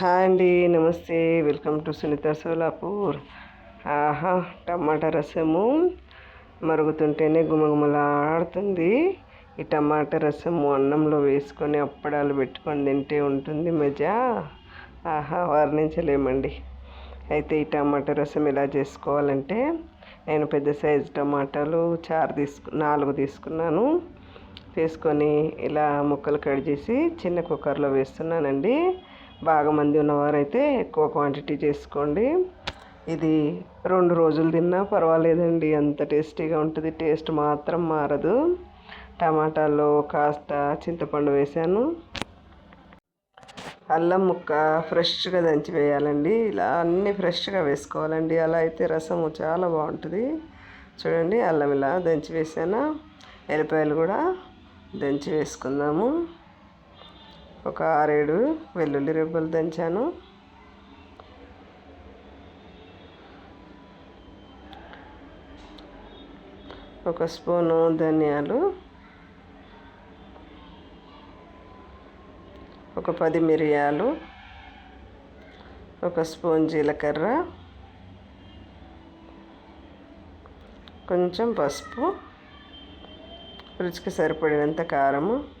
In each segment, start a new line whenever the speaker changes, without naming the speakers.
Hi అండి నమస్తే. Welcome to Sunitha Solapur. ఆహా టమాటా రసము మరుగుతుంటేనే గుమగుమలాడుతుంది. ఈ టమాటా రసము అన్నంలో వేసుకొని అప్పడాలు పెట్టుకొని తింటే ఉంటుంది మజా. ఆహా వర్ణించలేమండి. అయితే ఈ టమాటా రసం ఎలా చేసుకోవాలంటే నేను పెద్ద సైజు టమాటాలు చారు తీసుకు నాలుగు తీసుకున్నాను. తీసుకొని ఇలా ముక్కలు కట్ చేసి చిన్న కుక్కర్లో వేస్తున్నానండి. బాగా మంది ఉన్నవారైతే ఎక్కువ క్వాంటిటీ చేసుకోండి. ఇది రెండు రోజులు తిన్నా పర్వాలేదండి అంత టేస్టీగా ఉంటుంది. టేస్ట్ మాత్రం మారదు. టమాటాలో కాస్త చింతపండు వేసాను. అల్లం ముక్క ఫ్రెష్గా దంచి వేయాలండి. ఇలా అన్నీ ఫ్రెష్గా వేసుకోవాలండి. అలా అయితే రసము చాలా బాగుంటుంది. చూడండి అల్లం ఇలా దంచి వేసాను. ఎల్లిపాయలు కూడా దంచి వేసుకుందాము. ఒక ఆరేడు వెల్లుల్లి రెబ్బలు దంచాను. ఒక స్పూను ధనియాలు. ఒక పది మిరియాలు. ఒక స్పూన్ జీలకర్ర. కొంచెం పసుపు. రుచికి సరిపడినంత కారము.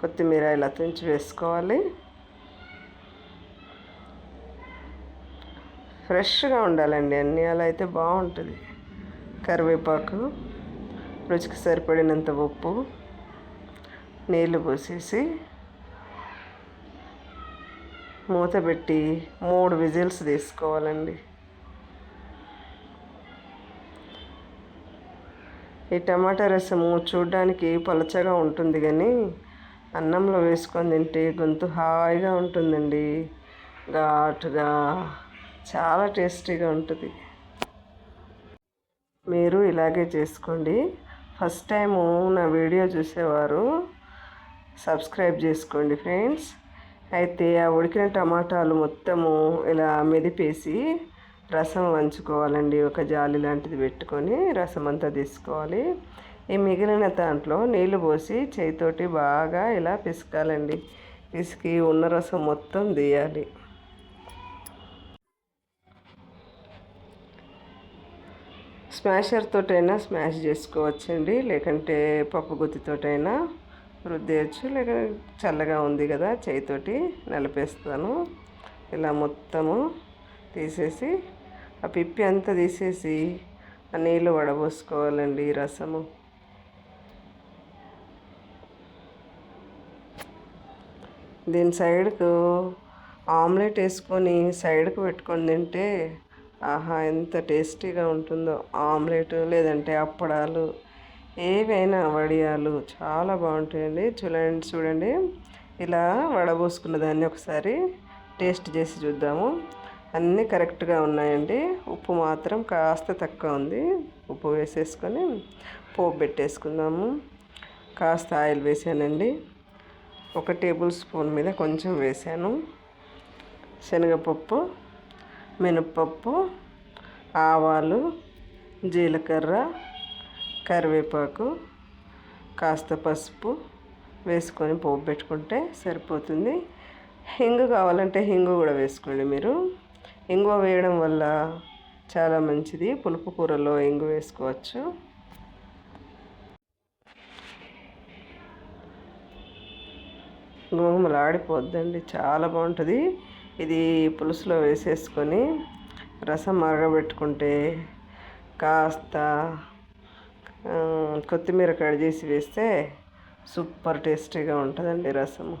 కొత్తిమీర ఇలా తుంచి వేసుకోవాలి. ఫ్రెష్గా ఉండాలండి అన్నీ అలా అయితే బాగుంటుంది. కరివేపాకు రుచికి సరిపడినంత ఉప్పు నీళ్ళు పోసేసి మూత పెట్టి మూడు విజిల్స్ తీసుకోవాలండి. ఈ టమాటా రసము చూడడానికి పలచగా ఉంటుంది కానీ అన్నంలో వేసుకొని తింటే గొంతు హాయిగా ఉంటుందండి. ఘాటుగా చాలా టేస్టీగా ఉంటుంది. మీరు ఇలాగే చేసుకోండి. ఫస్ట్ టైము నా వీడియో చూసేవారు సబ్స్క్రైబ్ చేసుకోండి ఫ్రెండ్స్. అయితే ఆ ఉడికిన టమాటాలు మొత్తము ఇలా మెదిపేసి రసం వంచుకోవాలండి. ఒక జాలి లాంటిది పెట్టుకొని రసం అంతా తీసుకోవాలి. ఈ మిగిలిన దాంట్లో నీళ్ళు పోసి చేతితోటి బాగా ఇలా పిసకాలండి. పిసికి ఉన్న రసం మొత్తం తీయాలి. స్మాషర్ తోటైనా స్మాష్ చేసుకోవచ్చండి. లేకంటే పప్పు గుత్తితోటైనా రుద్దేయచ్చు. లేక చల్లగా ఉంది కదా చేయితోటి నలిపేస్తాను. ఇలా మొత్తము తీసేసి ఆ పిప్పి అంతా తీసేసి ఆ నీళ్ళు వడబోసుకోవాలండి రసము. దీని సైడ్కు ఆమ్లెట్ వేసుకొని సైడ్కు పెట్టుకొని తింటే ఆహా ఎంత టేస్టీగా ఉంటుందో. ఆమ్లెట్ లేదంటే అప్పడాలు ఏవైనా వడియాలు చాలా బాగుంటాయండి. చూడండి చూడండి. ఇలా వడబోసుకున్న దాన్ని ఒకసారి టేస్ట్ చేసి చూద్దాము. అన్నీ కరెక్ట్గా ఉన్నాయండి. ఉప్పు మాత్రం కాస్త తక్కువ ఉంది. ఉప్పు వేసేసుకొని పోపు పెట్టేసుకుందాము. కాస్త ఆయిల్ వేసానండి. ఒక టేబుల్ స్పూన్ మీద కొంచెం వేసాను. శనగపప్పు మినప్పప్పు ఆవాలు జీలకర్ర కరివేపాకు కాస్త పసుపు వేసుకొని పోపు పెట్టుకుంటే సరిపోతుంది. హింగు కావాలంటే హింగు కూడా వేసుకోండి మీరు. ఇంగువ వేయడం వల్ల చాలా మంచిది. పులుపు కూరలో ఇంగు వేసుకోవచ్చు. గుమగుమలాడిపోద్దండి చాలా బాగుంటుంది. ఇది పులుసులో వేసేసుకొని రసం మరగబెట్టుకుంటే కాస్త కొత్తిమీర కట్ చేసి వేస్తే సూపర్ టేస్టీగా ఉంటుందండి రసము.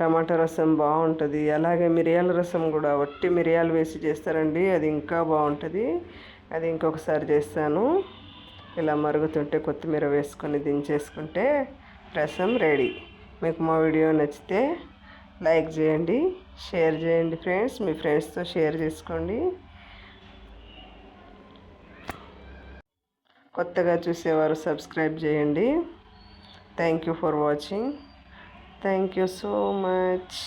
టమాటా రసం బాగుంటుంది. అలాగే మిరియాల రసం కూడా వట్టి మిరియాలు వేసి చేస్తారండి. అది ఇంకా బాగుంటుంది. అది ఇంకొకసారి చేస్తాను. ఇలా మరుగుతుంటే కొత్తిమీర వేసుకొని దించేసుకుంటే రసం రెడీ. మీకు మా వీడియో నచ్చితే లైక్ చేయండి షేర్ చేయండి ఫ్రెండ్స్. మీ ఫ్రెండ్స్తో షేర్ చేసుకోండి. కొత్తగా చూసేవారు సబ్స్క్రైబ్ చేయండి. Thank you for watching. Thank you so much.